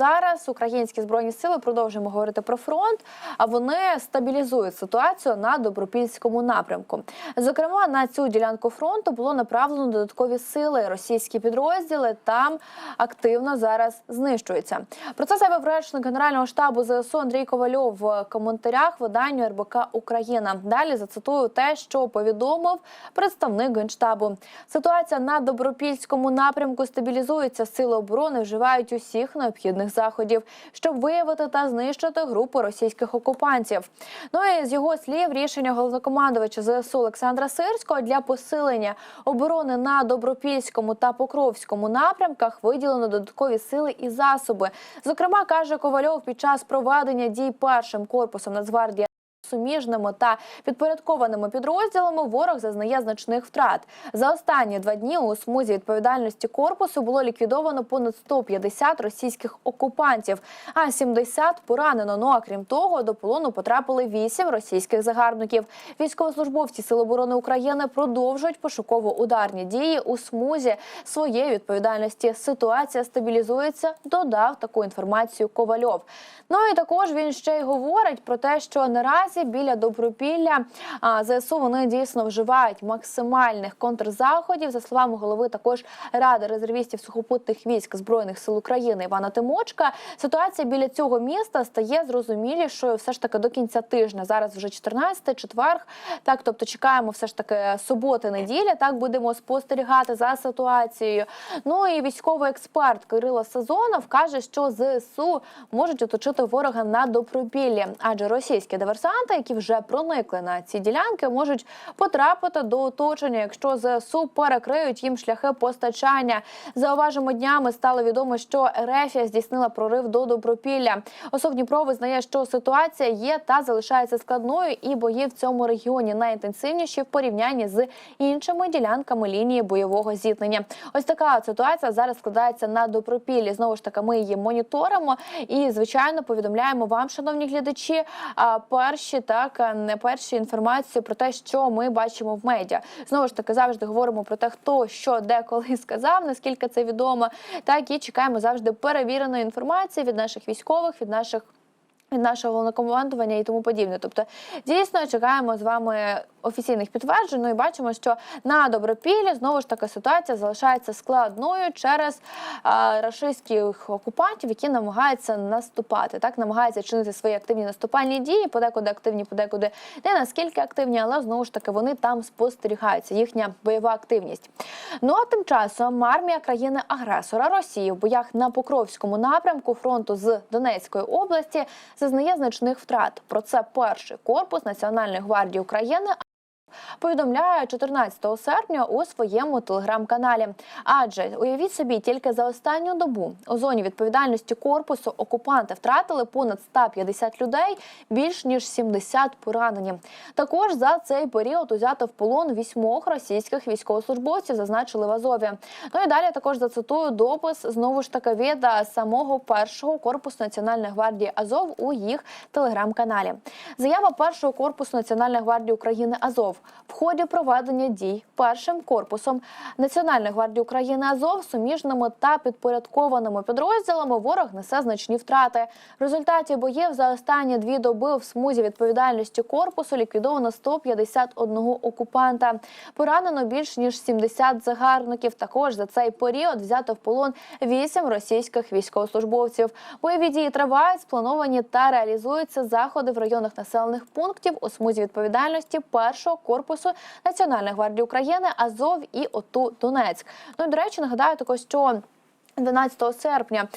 зараз українські збройні сили продовжуємо говорити про фронт, а вони стабілізують ситуацію на добропільському напрямку. Зокрема, на цю ділянку фронту було направлено додаткові сили. Російські підрозділи там активно зараз знищуються. Про це заявив речник генерального штабу ЗСУ Андрій Ковальов в коментарях виданню РБК Україна. Далі зацитую те, що повідомив представник генштабу. Ситуація на добропільському напрямку стабілізується. Сили оборони вживають усіх необхідних заходів, щоб виявити та знищити групу російських окупантів. Ну і з його слів рішення головнокомандувача ЗСУ Олександра Сирського для посилення оборони на добропільському та покровському напрямках виділено додаткові сили і засоби. Зокрема, каже Ковальов, під час проведення дій першим корпусом Нацгвардії суміжними та підпорядкованими підрозділами ворог зазнає значних втрат. За останні два дні у смузі відповідальності корпусу було ліквідовано понад 150 російських окупантів, а 70 поранено. Ну а крім того, до полону потрапили 8 російських загарбників. Військовослужбовці Сил оборони України продовжують пошуково-ударні дії у смузі своєї відповідальності. Ситуація стабілізується. Додав таку інформацію Ковальов. Ну і також він ще й говорить про те, що наразі біля Добропілля ЗСУ вони дійсно вживають максимальних контрзаходів. За словами голови також ради резервістів сухопутних військ збройних сил України Івана Тимочка. Ситуація біля цього міста стає зрозумілішою все ж таки до кінця тижня. Зараз вже 14 четверг. Так, тобто чекаємо все ж таки суботи, неділя. Так будемо спостерігати за ситуацією. Ну і військовий експерт Кирило Сазонов каже, що ЗСУ можуть оточити ворога на Добропіллі, адже російські диверсанти, які вже проникли на ці ділянки, можуть потрапити до оточення, якщо ЗСУ перекриють їм шляхи постачання. Зауважимо днями стало відомо, що Ерефія здійснила прорив до Добропілля. Особ Дніпро визнає, що ситуація є та залишається складною, і бої в цьому регіоні найінтенсивніші в порівнянні з іншими ділянками лінії бойового зіткнення. Ось така ситуація зараз складається на Добропіллі. Знову ж таки, ми її моніторимо і, звичайно, повідомляємо вам, шановні глядачі, а, так не перші інформації про те, що ми бачимо в медіа. Знову ж таки, завжди говоримо про те, хто що де коли сказав, наскільки це відомо. Так і чекаємо завжди перевіреної інформації від наших військових, від наших. Від нашого головнокомандування і тому подібне. Тобто, дійсно чекаємо з вами офіційних підтверджень. Ну і бачимо, що на добропіллі знову ж таки ситуація залишається складною через а, рашистських окупантів, які намагаються наступати. Так намагаються чинити свої активні наступальні дії, подекуди активні, подекуди не наскільки активні, але знову ж таки вони там спостерігаються. Їхня бойова активність. Ну а тим часом армія країни-агресора Росії в боях на Покровському напрямку фронту з Донецької області зазнає значних втрат. Про це перший корпус Національної гвардії України повідомляє 14 серпня у своєму телеграм-каналі. Адже уявіть собі, тільки за останню добу у зоні відповідальності корпусу окупанти втратили понад 150 людей, більш ніж 70 поранені. Також за цей період узято в полон вісьмох російських військовослужбовців, зазначили в Азові. Ну і далі також зацитую допис знову ж таки від самого першого корпусу Національної гвардії Азов у їх телеграм-каналі. Заява першого корпусу Національної гвардії України Азов в ході проведення дій першим корпусом Національної гвардії України Азов суміжними та підпорядкованими підрозділами ворог несе значні втрати. В результаті боїв за останні дві доби в смузі відповідальності корпусу ліквідовано 151 окупанта. Поранено більш ніж 70 загарбників. Також за цей період взято в полон 8 російських військовослужбовців. Бойові дії тривають, сплановані та реалізуються заходи в районах населених пунктів у смузі відповідальності першого корпусу Національної гвардії України Азов і ОТУ Донецьк. Ну і до речі, нагадаю також, що 12 серпня.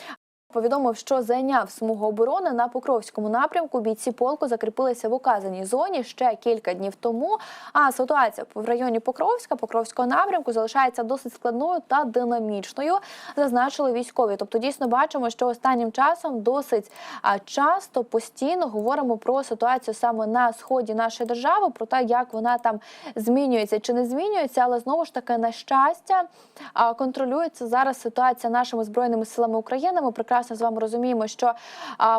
Повідомив, що зайняв смугу оборони на Покровському напрямку. Бійці полку закріпилися в указаній зоні ще кілька днів тому. А ситуація в районі Покровська, Покровського напрямку залишається досить складною та динамічною, зазначили військові. Тобто, дійсно бачимо, що останнім часом досить часто постійно говоримо про ситуацію саме на сході нашої держави, про те, як вона там змінюється чи не змінюється, але знову ж таки на щастя контролюється зараз ситуація нашими збройними силами України. Ми прекрасно прекрасно з вами розуміємо, що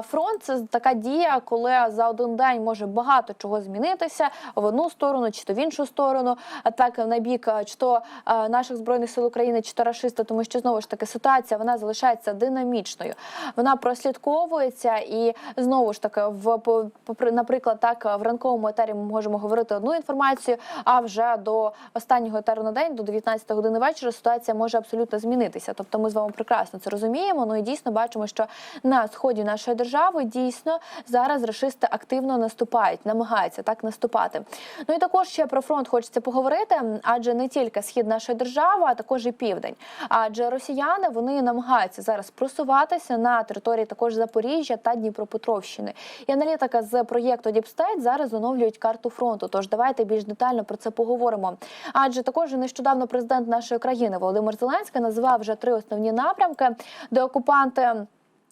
фронт це така дія, коли за один день може багато чого змінитися в одну сторону, чи то в іншу сторону, а так на бік чи то наших збройних сил України, чи то рашиста, тому що знову ж таки ситуація вона залишається динамічною. Вона прослідковується і знову ж таки в наприклад, так в ранковому етері ми можемо говорити одну інформацію, а вже до останнього етеру на день, до 19 години вечора, ситуація може абсолютно змінитися. Тобто, ми з вами прекрасно це розуміємо. Ну і дійсно бачимо, що на сході нашої держави дійсно зараз рашисти активно наступають, намагаються так наступати. Ну і також ще про фронт хочеться поговорити, адже не тільки схід нашої держави, а також і південь. Адже росіяни вони намагаються зараз просуватися на території також Запоріжжя та Дніпропетровщини. І аналітика з проєкту Діпстейт зараз оновлюють карту фронту. Тож давайте більш детально про це поговоримо. Адже також нещодавно президент нашої країни Володимир Зеленський назвав вже три основні напрямки, де окупанти.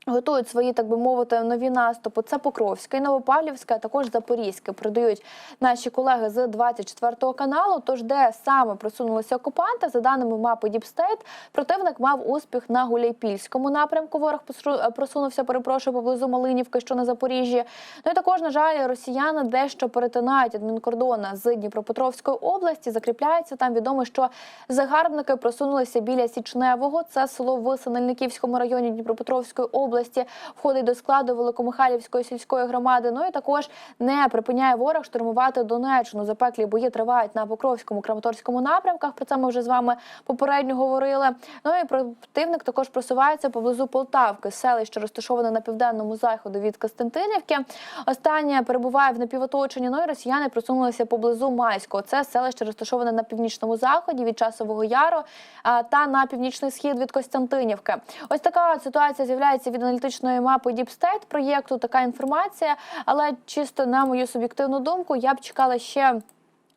Готують свої, так би мовити, нові наступи. Це Покровське, Новопавлівське, а також Запорізьке. Передають наші колеги з 24 каналу. Тож, де саме просунулися окупанти, за даними мапи Діпстейт, противник мав успіх на Гуляйпільському напрямку. Ворог посру- просунувся, перепрошую, поблизу Малинівки, що на Запоріжжі. Ну і також, на жаль, росіяни дещо перетинають адмінкордон з Дніпропетровської області. Закріпляються там. Відомо, що загарбники просунулися біля Січневого. Це село в Синельниківському районі Дніпропетровської області. Входить до складу Великомихайлівської сільської громади. Ну і також не припиняє ворог штурмувати Донеччину. Запеклі бої тривають на Покровському Краматорському напрямках. Про це ми вже з вами попередньо говорили. Ну і противник також просувається поблизу Полтавки, селище розташоване на південному заходу від Костянтинівки. Останнє перебуває в напівоточенні. Ну і росіяни просунулися поблизу Майського. Це селище розташоване на північному заході від часового яру та на північний схід від Костянтинівки. Ось така ситуація з'являється від аналітичної мапи Діпстейт проєкту. Така інформація, але чисто на мою суб'єктивну думку, я б чекала ще.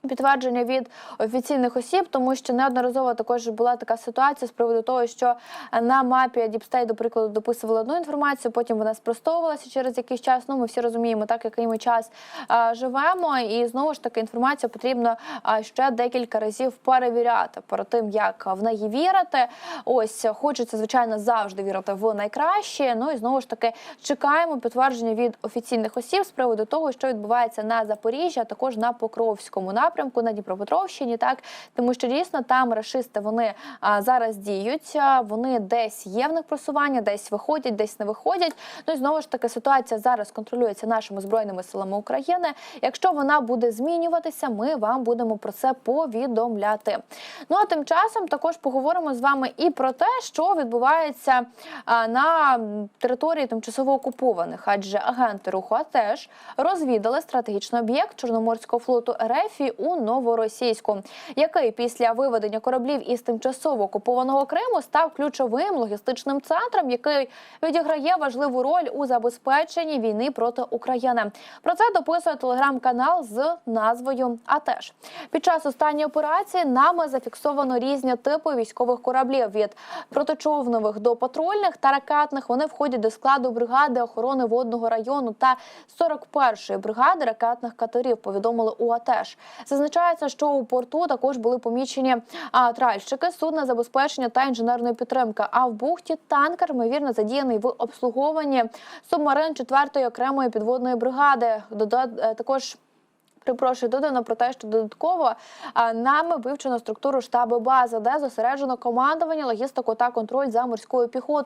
Підтвердження від офіційних осіб, тому що неодноразово також була така ситуація з приводу того, що на мапі Діпстей, до прикладу, дописували одну інформацію, потім вона спростовувалася через якийсь час. Ну, ми всі розуміємо, так який ми час а, живемо, і знову ж таки інформацію потрібно а, ще декілька разів перевіряти перед тим, як в неї вірити. Ось хочеться, звичайно, завжди вірити в найкраще. Ну і знову ж таки чекаємо підтвердження від офіційних осіб з приводу того, що відбувається на Запоріжжі, а також на Покровському напрямку на Дніпропетровщині. Так тому що дійсно там рашисти вони а, зараз діють. Вони десь є в них просування, десь виходять, десь не виходять. Ну і знову ж таки ситуація зараз контролюється нашими збройними силами України. Якщо вона буде змінюватися, ми вам будемо про це повідомляти. Ну а тим часом також поговоримо з вами і про те, що відбувається а, на території тимчасово окупованих, адже агенти руху АТЕШ розвідали стратегічний об'єкт Чорноморського флоту РФ у Новоросійську, який після виведення кораблів із тимчасово окупованого Криму став ключовим логістичним центром, який відіграє важливу роль у забезпеченні війни проти України. Про це дописує телеграм-канал з назвою АТЕШ. Під час останньої операції нами зафіксовано різні типи військових кораблів від протичовнових до патрульних та ракетних. Вони входять до складу бригади охорони водного району та 41-ї бригади ракетних катерів. Повідомили у АТЕШ. Зазначається, що у порту також були помічені тральщики, судна забезпечення та інженерної підтримки. А в бухті танкер ймовірно задіяний в обслуговуванні субмарин 4-ї окремої підводної бригади. Дода е, також. Припрошую, додано про те, що додатково нами вивчено структуру штабу бази, де зосереджено командування, логістику та контроль за морською піхотою.